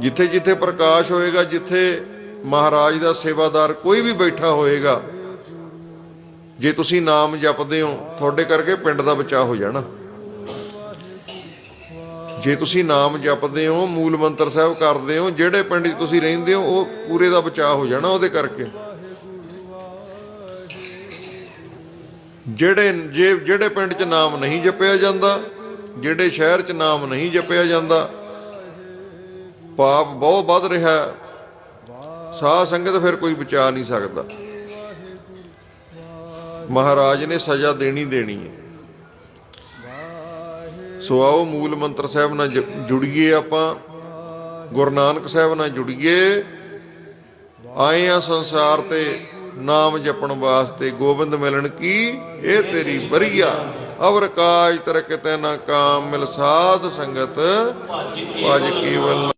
ਜਿੱਥੇ ਜਿੱਥੇ ਪ੍ਰਕਾਸ਼ ਹੋਏਗਾ, ਜਿੱਥੇ ਮਹਾਰਾਜ ਦਾ ਸੇਵਾਦਾਰ ਕੋਈ ਵੀ ਬੈਠਾ ਹੋਏਗਾ, ਜੇ ਤੁਸੀਂ ਨਾਮ ਜਪਦੇ ਹੋ, ਤੁਹਾਡੇ ਕਰਕੇ ਪਿੰਡ ਦਾ ਬਚਾਅ ਹੋ ਜਾਣਾ। ਜੇ ਤੁਸੀਂ ਨਾਮ ਜਪਦੇ ਹੋ, ਮੂਲ ਮੰਤਰ ਸਾਹਿਬ ਕਰਦੇ ਹੋ, ਜਿਹੜੇ ਪਿੰਡ 'ਚ ਤੁਸੀਂ ਰਹਿੰਦੇ ਹੋ, ਉਹ ਪੂਰੇ ਦਾ ਬਚਾਅ ਹੋ ਜਾਣਾ ਉਹਦੇ ਕਰਕੇ। ਜਿਹੜੇ, ਜੇ, ਜਿਹੜੇ ਪਿੰਡ 'ਚ ਨਾਮ ਨਹੀਂ ਜਪਿਆ ਜਾਂਦਾ, ਜਿਹੜੇ ਸ਼ਹਿਰ 'ਚ ਨਾਮ ਨਹੀਂ ਜਪਿਆ ਜਾਂਦਾ ਪਾਪ ਬਹੁਤ ਵੱਧ ਰਿਹਾ ਹੈ। ਸਾਧ ਸੰਗਤ ਫਿਰ ਕੋਈ ਬਚਾ ਨਹੀਂ ਸਕਦਾ। ਮਹਾਰਾਜ ਨੇ ਸਜ਼ਾ ਦੇਣੀ ਦੇਣੀ ਹੈ। ਸੋ ਆਓ ਮੂਲ ਮੰਤਰ ਸਾਹਿਬ ਨਾਲ ਜੁੜੀਏ ਆਪਾਂ। ਗੁਰੂ ਨਾਨਕ ਸਾਹਿਬ ਨਾਲ ਜੁੜੀਏ। ਆਏ ਆ ਸੰਸਾਰ ਤੇ ਨਾਮ ਜਪਣ ਵਾਸਤੇ ਗੋਬਿੰਦ ਮਿਲਣ ਕੀ? ਇਹ ਤੇਰੀ ਬਰੀਆ। ਅਵਰ ਕਾਜ ਤਰ ਕਿਤੇ ਨਾ ਕਾਮ ਮਿਲ ਸਾਧ ਸੰਗਤ। ਭਜ ਕੇਵਲ